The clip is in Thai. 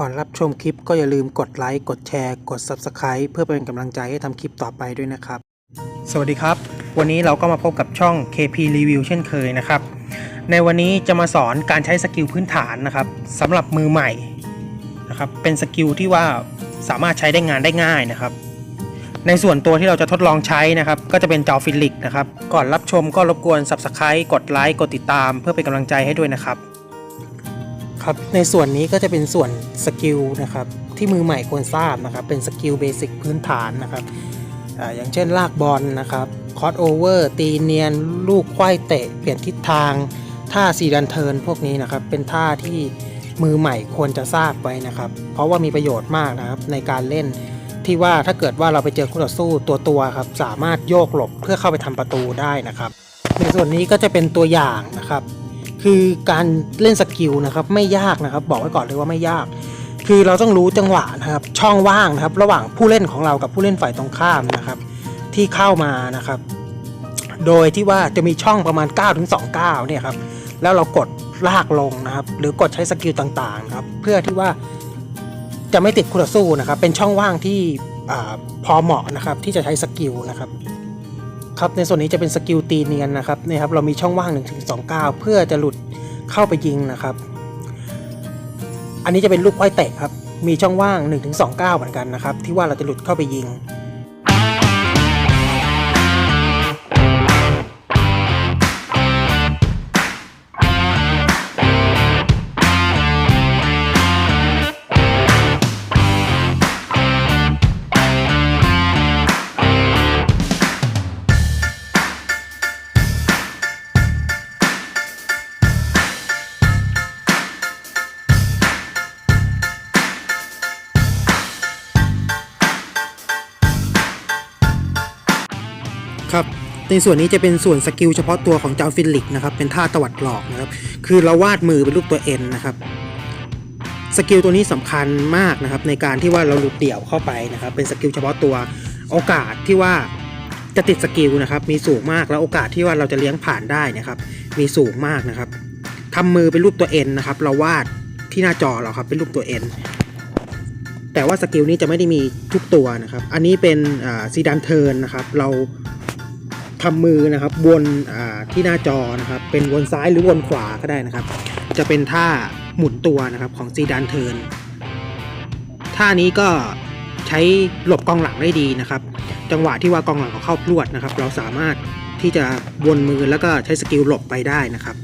ก่อนรับชมคลิปก็อย่าลืมกดไลค์ กดแชร์ กด Subscribe เพื่อเป็นกำลังใจให้ทำคลิปต่อไปด้วยนะครับ สวัสดีครับ วันนี้เราก็มาพบกับช่อง KP Review เช่นเคยนะครับ ในวันนี้จะมาสอนการใช้สกิลพื้นฐานนะครับสำหรับมือใหม่นะครับ เป็นสกิลที่ว่าสามารถใช้ได้งานได้ง่ายนะครับ ในส่วนตัวที่เราจะทดลองใช้นะครับ ก็จะเป็นจอฟิลิกนะครับ ก่อนรับชมก็รบกวน Subscribe กดไลค์ กดติดตาม เพื่อเป็นกำลังใจให้ด้วยนะครับ ครับในส่วนนี้ก็จะเป็นส่วนสกิลนะครับที่มือใหม่ควรทราบนะครับเป็นสกิลเบสิกพื้นฐานนะครับออย่างเช่นลากบอลนะครับคอร์ o โอเวอร์ตีเนียน ลูกควายเตะ เปลี่ยนทิศทาง ท่าซีดันเทิร์นพวกนี้นะครับเป็นท่าที่มือใหม่ควรจะทราบไว้นะครับ เพราะว่ามีประโยชน์มากนะครับในการเล่นที่ว่าถ้าเกิดว่าเราไปเจอคู่ต่อสู้ตัวตัวครับสามารถโยกหลบเพื่อเข้าไปทำประตูได้นะครับ ในส่วนนี้ก็จะเป็นตัวอย่างนะครับ คือการเล่นสกิลนะครับไม่ยากนะครับ บอกไว้ก่อนเลยว่าไม่ยาก คือเราต้องรู้จังหวะนะครับ ช่องว่างนะครับ ระหว่างผู้เล่นของเรากับผู้เล่นฝ่ายตรงข้ามนะครับ ที่เข้ามานะครับ โดยที่ว่าจะมีช่องประมาณ9ถึง2 9เนี่ยครับแล้วเรากดลากลงนะครับ หรือกดใช้สกิลต่างๆนะครับ เพื่อที่ว่าจะไม่ติดคู่ต่อสู้นะครับ เป็นช่องว่างที่อพอเหมาะนะครับ ที่จะใช้สกิลนะครับ ครับในส่วนนี้จะเป็นสกิลตีเนียนนะครับนี่ครับเรามีช่องว่าง1ถึง2 9เพื่อจะหลุดเข้าไปยิงนะครับ อันนี้จะเป็นลูกควายแตกครับมีช่องว่าง1ถึง2 9เหมือนกันนะครับ ที่ว่าเราจะหลุดเข้าไปยิง ครับในส่วนนี้จะเป็นส่วนสกิลเฉพาะตัวของเจ้าฟิลิกนะครับเป็นท่าตวัดหลอกนะครับคือเราวาดมือเป็นรูปตัว N นนะครับสกิลตัวนี้สำคัญมากนะครับในการที่ว่าเราหลุดเดี่ยวเข้าไปนะครับเป็นสกิลเฉพาะตัวโอกาสที่ว่าจะติดสกิลนะครับมีสูงมากแล้วโอกาสที่ว่าเราจะเลี้ยงผ่านได้นะครับมีสูงมากนะครับทำมือเป็นรูปตัว N นนะครับเราวาดที่หน้าจอเราครับเป็นรูปตัว N แต่ว่าสกิลนี้จะไม่ได้มีทุกตัวนะครับอันนี้เป็นซีดันเทิร์นนะครับเรา ทำมือนะครับวนที่หน้าจอนะครับ เป็นวนซ้ายหรือวนขวาก็ได้นะครับ จะเป็นท่าหมุนตัวนะครับของซีดานเทิร์นท่านี้ก็ใช้หลบกองหลังได้ดีนะครับ จังหวะที่ว่ากองหลังเขาเข้าพรวดนะครับ เราสามารถที่จะวนมือแล้วก็ใช้สกิลหลบไปได้นะครับ